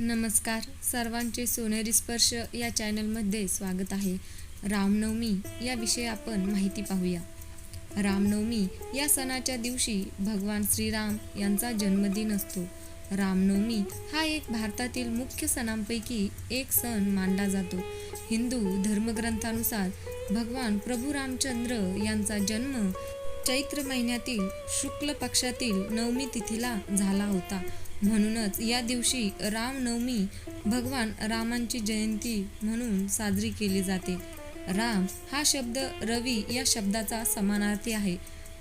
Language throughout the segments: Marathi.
नमस्कार. सर्वांचे सोनेरी स्पर्श या चॅनलमध्ये स्वागत आहे. रामनवमी याविषयी आपण माहिती पाहूया. रामनवमी या सणाच्या दिवशी भगवान श्रीराम यांचा जन्मदिन असतो. रामनवमी हा एक भारतातील मुख्य सणांपैकी एक सण मानला जातो. हिंदू धर्मग्रंथानुसार भगवान प्रभू रामचंद्र यांचा जन्म चैत्र महिन्यातील शुक्ल पक्षातील नवमी तिथीला झाला होता. म्हणूनच या दिवशी रामनवमी भगवान रामांची जयंती म्हणून साजरी केली जाते. राम हा शब्द रवी या शब्दाचा समानार्थी आहे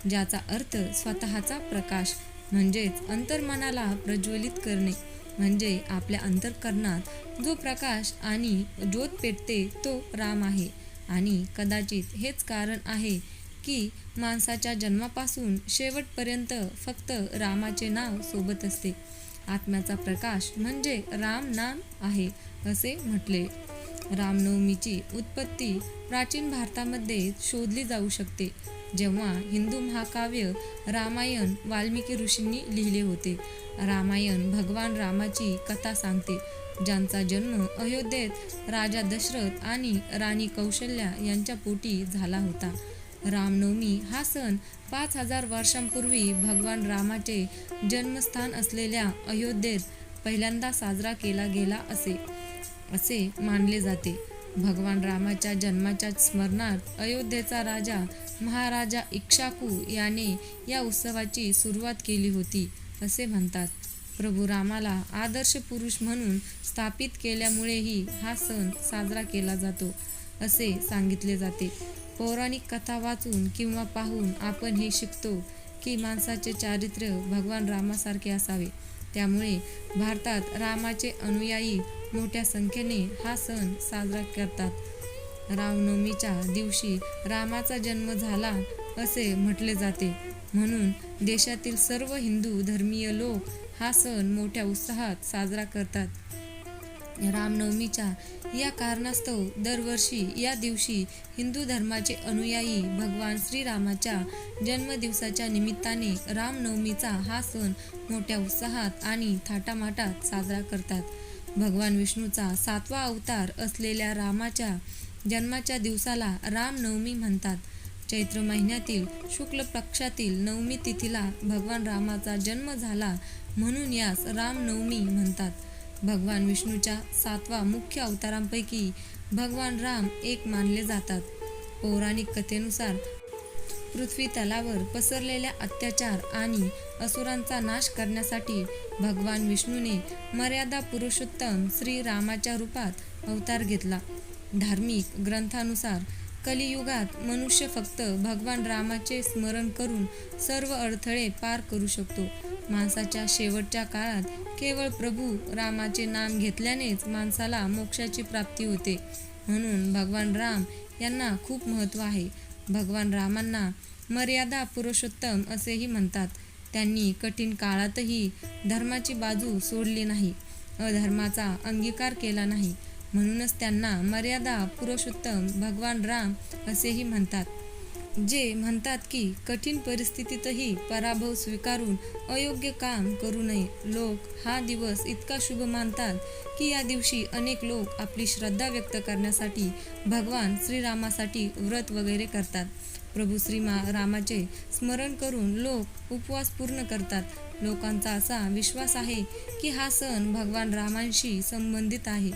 ज्याचा अर्थ स्वतःचा प्रकाश म्हणजेच अंतर्मनाला प्रज्वलित करणे. म्हणजे आपल्या अंतर्करणात जो प्रकाश आणि ज्योत पेटते तो राम आहे. आणि कदाचित हेच कारण आहे की माणसाच्या जन्मापासून शेवटपर्यंत फक्त रामाचे नाव सोबत असते. आत्म्याचा प्रकाश म्हणजे राम नाम आहे असे म्हटले. रामनवमीची उत्पत्ती प्राचीन भारतामध्ये शोधली जाऊ शकते. जेव्हा हिंदू महाकाव्य रामायण वाल्मिकी ऋषींनी लिहिले होते रामायण भगवान रामाची कथा सांगते ज्यांचा जन्म अयोध्येत राजा दशरथ आणि राणी कौशल्या यांच्या पोटी झाला होता. रामनवमी हा सण पाच हजार वर्षांपूर्वी भगवान रामाचे जन्मस्थान असलेल्या अयोध्येत पहिल्यांदा साजरा केला गेला असे असे मानले जाते. भगवान रामाच्या जन्माच्या स्मरणार्थ अयोध्येचा राजा महाराजा इक्षाकू याने या उत्सवाची सुरुवात केली होती असे म्हणतात. प्रभू रामाला आदर्श पुरुष म्हणून स्थापित केल्यामुळेही हा सण साजरा केला जातो असे सांगितले जाते. पौराणिक कथा वाचून किंवा पाहून आपण हे शिकतो की माणसाचे चारित्र्य भगवान रामासारखे असावे. त्यामुळे भारतात रामाचे अनुयायी मोठ्या संख्येने हा सण साजरा करतात. रामनवमीच्या दिवशी रामाचा जन्म झाला असे म्हटले जाते. म्हणून देशातील सर्व हिंदू धर्मीय लोक हा सण मोठ्या उत्साहात साजरा करतात. रामनवमीच्या या कारणास्तव दरवर्षी या दिवशी हिंदू धर्माचे अनुयायी भगवान श्रीरामाच्या जन्मदिवसाच्या निमित्ताने रामनवमीचा हा सण मोठ्या उत्साहात आणि थाटामाटात साजरा करतात. भगवान विष्णूचा सातवा अवतार असलेल्या रामाच्या जन्माच्या दिवसाला रामनवमी म्हणतात. चैत्र महिन्यातील शुक्ल पक्षातील नवमी तिथीला भगवान रामाचा जन्म झाला म्हणून यास रामनवमी म्हणतात. भगवान विष्णूच्या सातवा मुख्य अवतारांपैकी भगवान राम एक मानले जातात. पौराणिक कथेनुसार पृथ्वी तलावर पसरलेल्या अत्याचार आणि असुरांचा नाश करण्यासाठी भगवान विष्णूने मर्यादा पुरुषोत्तम श्री रामाच्या रूपात अवतार घेतला. धार्मिक ग्रंथानुसार कलियुगात मनुष्य फक्त भगवान रामाचे स्मरण करून सर्व अडथळे पार करू शकतो. माणसाच्या शेवटच्या काळात केवळ प्रभू रामाचे नाम घेतल्यानेच माणसाला मोक्षाची प्राप्ती होते. म्हणून भगवान राम यांना खूप महत्त्व आहे. भगवान रामांना मर्यादा पुरुषोत्तम असेही म्हणतात. त्यांनी कठीण काळातही धर्माची बाजू सोडली नाही. अधर्माचा अंगीकार केला नाही. म्हणूनच त्यांना मर्यादा पुरुषोत्तम भगवान राम असेही म्हणतात. जे म्हणतात की कठीण परिस्थितीतही पराभव स्वीकारून अयोग्य काम करू नये. लोक हा दिवस इतका शुभ मानतात की या दिवशी अनेक लोक आपली श्रद्धा व्यक्त करण्यासाठी भगवान श्रीरामासाठी व्रत वगैरे करतात. प्रभू श्री मा रामाचे स्मरण करून लोक उपवास पूर्ण करतात. लोकांचा असा विश्वास आहे की हा सण भगवान रामांशी संबंधित आहे.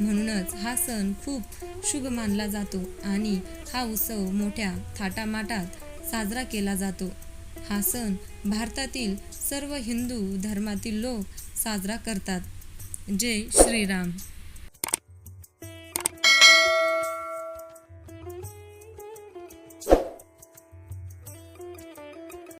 म्हणूनच हा सण खूप शुभ मानला जातो आणि हा उत्सव मोठ्या थाटामाटात साजरा केला जातो. हा सण भारतातील सर्व हिंदू धर्मातील लोक साजरा करतात. जय श्रीराम.